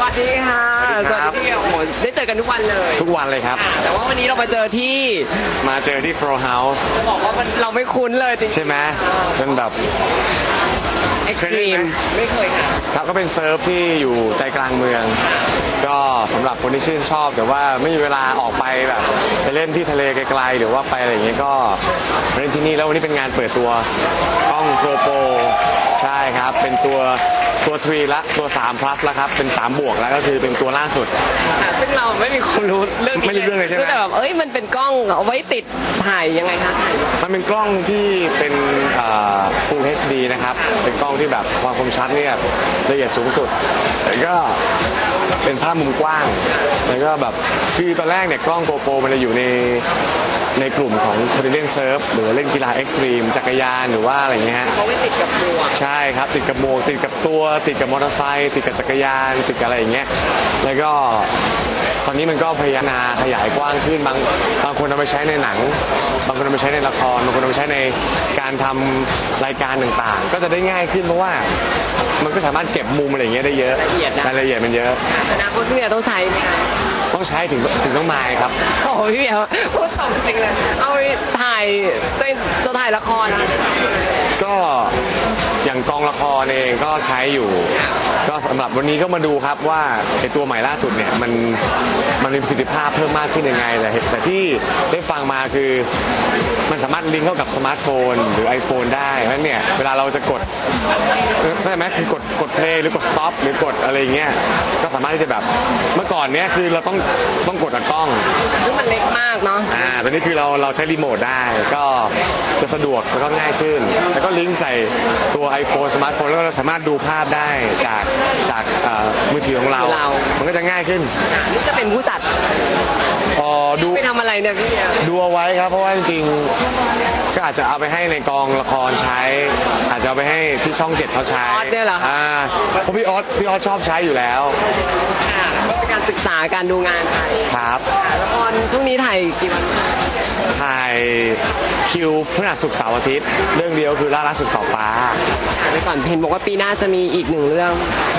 สวัสดีค่ะ สวัสดีครับพี่โอ้โหได้เจอกันทุกวันเลยทุกวันเลยครับค่ะแต่ว่าวันนี้เรามาเจอที่มาเจอที่ Fro House จะบอกว่ามันเราไม่คุ้นเลยจริงใช่ไหมเป็นแบบๆ extreme เคยเล่นไหมไม่เคยค่ะครับก็เป็นเซิร์ฟที่อยู่ใจกลางเมือง ก็สำหรับคนที่ชื่นชอบ แต่ว่าไม่มีเวลาออกไปแบบไปเล่นที่ทะเลไกลๆหรือว่าไปอะไรอย่างเงี้ยก็มาเล่นที่นี่แล้ววันนี้เป็นงานเปิดตัวกล้อง GoPro ใช่ครับ เป็นตัวตัว3ละตัว3 plus แล้วครับ เป็น 3 บวกแล้วก็คือเป็นตัวล่าสุด ค่ะซึ่งเราไม่มีความรู้เรื่องนี้ไม่รู้เรื่องเลยใช่ไหมแต่แบบเอ้ยมันเป็นกล้องเอาไว้ติดถ่ายยังไงคะถ่ายมันเป็นกล้องที่เป็นเอ่อ Full HD นะครับเป็นกล้องที่แบบความคมชัดเนี่ยละเอียดสูงสุดแล้วก็เป็นภาพมุมกว้าง แล้วก็แบบคือตอนแรกเนี่ยกล้องโกโปรมันจะอยู่ในในกลุ่มของคนที่เล่นเซิร์ฟหรือเล่นกีฬาเอ็กซ์ตรีมจักรยานหรือว่าอะไรเงี้ยฮะ เขาไว้ติดกับตัวใช่ครับติดกับหมวกติดกับตัว ติดกับมอเตอร์ไซค์ติดกับจักรยาน ติดกับอะไรอย่างเงี้ยแล้วก็ ตอนนี้มันก็พยายามนาขยายกว้างขึ้นบางบางคนเอาไปใช้ในหนัง บางคนเอาไปใช้ในละครบางคนเอาไปใช้ในการทำรายการต่างๆ ก็จะได้ง่ายขึ้นเพราะว่ามันก็สามารถเก็บมุมอะไรอย่างเงี้ยได้เยอะละเอียดนะ รายละเอียดมันเยอะ อนาคตพี่เบียร์ต้องใช้ไหมคะต้องใช้ถึงถึงต้องมาครับ โอ้โหพี่เบียร์พูดตรงจริงเลย เอาไปถ่ายตัวเองจะถ่ายละครนะก็อย่างกองละครเองก็ใช้อยู่ ก็สำหรับวันนี้ก็มาดูครับว่าไอตัวใหม่ล่าสุดเนี่ยมัน มันมีประสิทธิภาพเพิ่มมากขึ้นยังไงแต่แต่ที่ได้ฟังมาคือมันสามารถลิงก์เข้ากับสมาร์ทโฟน หรือ iPhone ได้เพราะฉะนั้นเนี่ยเวลาเราจะกดเข้าใจไหมคือกดกดเพลย์หรือกดสต็อปหรือกดอะไรอย่างเงี้ยก็สามารถที่จะแบบเมื่อก่อนเนี้ยคือเราต้องต้องกดกับกล้องซึ่งมันเล็กมากเนาะอ่าตอนนี้คือเราเราใช้รีโมทได้ก็จะสะดวกแล้วก็ง่ายขึ้น แล้วก็ลิงก์ใส่ตัว iPhone สมาร์ทโฟนแล้วก็เราสามารถดูภาพได้จากจากเอ่อมือถือของเรา มันก็จะง่ายขึ้นอะนี่จะเป็นผู้จัดพอดู ไปทำอะไรเนี่ยพี่เบียร์ดูเอาไว้ครับ เพราะว่าจริงๆ ก็อาจจะเอาไปให้ในกองละครใช้ อาจจะเอาไปให้ที่ช่องเจ็ดเขาใช้ออสเนี่ยเหรอคะ อ่าเพราะพี่ออสพี่ออสชอบใช้อยู่แล้วค่ะก็เป็นการศึกษาการดูงานไปครับค่ะละครช่วงนี้ถ่ายกี่วันคะถ่ายคิวพฤหัสศุกร์เสาร์อาทิตย์ เรื่องเดียวคือล่าล่าสุดขอบฟ้า ถามไปก่อนเห็นบอกว่าปีหน้าจะมีอีกหนึ่งเรื่อง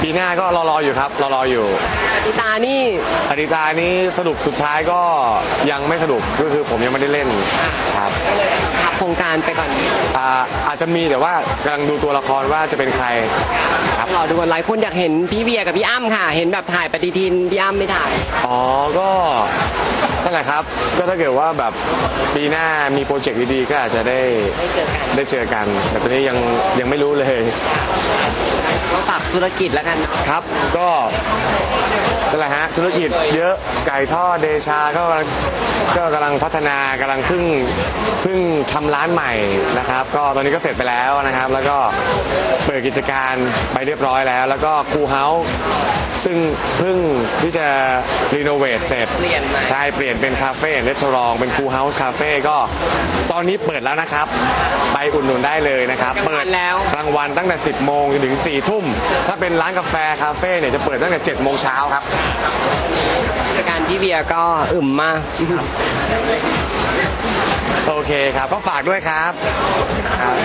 ปีหน้าก็รอรออยู่ครับรอรออยู่อติตานี่อดิตานี้สรุปสุดท้ายก็ยังไม่สรุปก็คือผมยังไม่ได้เล่นครับ ก็เลยขับโครงการไปก่อนอ่าอาจจะมีแต่ว่ากำลังดูตัวละครว่าจะเป็นใครครับรอดูกันหลายคนอยากเห็นพี่เบียร์กับพี่อ้ำค่ะ เห็นแบบถ่ายปฏิทินพี่อ้ำไม่ถ่าย อ๋อก็นั่นแหละครับ ก็ถ้าเกิดว่าแบบปีหน้ามีโปรเจกต์ดีๆก็อาจจะได้ไม่เจอกันได้เจอกัน แต่ตอนนี้ยังยังไม่รู้เลยก็ฝาก ธุรกิจแล้วกันเนาะครับก็นั่นแหละฮะธุรกิจเยอะไก่ทอดเดชาก็กำลังก็กำลังพัฒนากำลังเพิ่งเพิ่งทำร้านใหม่นะครับ ก็ตอนนี้ก็เสร็จไปแล้วนะครับ แล้วก็ ปิดกิจการไปเรียบร้อยแล้ว แล้วก็คูเฮาส์ซึ่งเพิ่งที่จะรีโนเวทเสร็จเปลี่ยนใหม่ ใช่เปลี่ยนเป็นคาเฟ่รีสอร์ทเป็นคูเฮาส์คาเฟ่ก็ตอนนี้เปิดแล้วนะครับ ไปอุดหนุนได้เลยนะครับกลางวันเปิดแล้ว กลางวันตั้งแต่ 10 โมงจนถึง 4 ทุ่ม ถ้าเป็นร้านกาแฟคาเฟ่เนี่ยจะเปิดตั้งแต่ 7 โมงเช้าครับ กิจการพี่เบียร์ก็อึมมาก โอเคครับ ก็ฝากด้วยครับครับ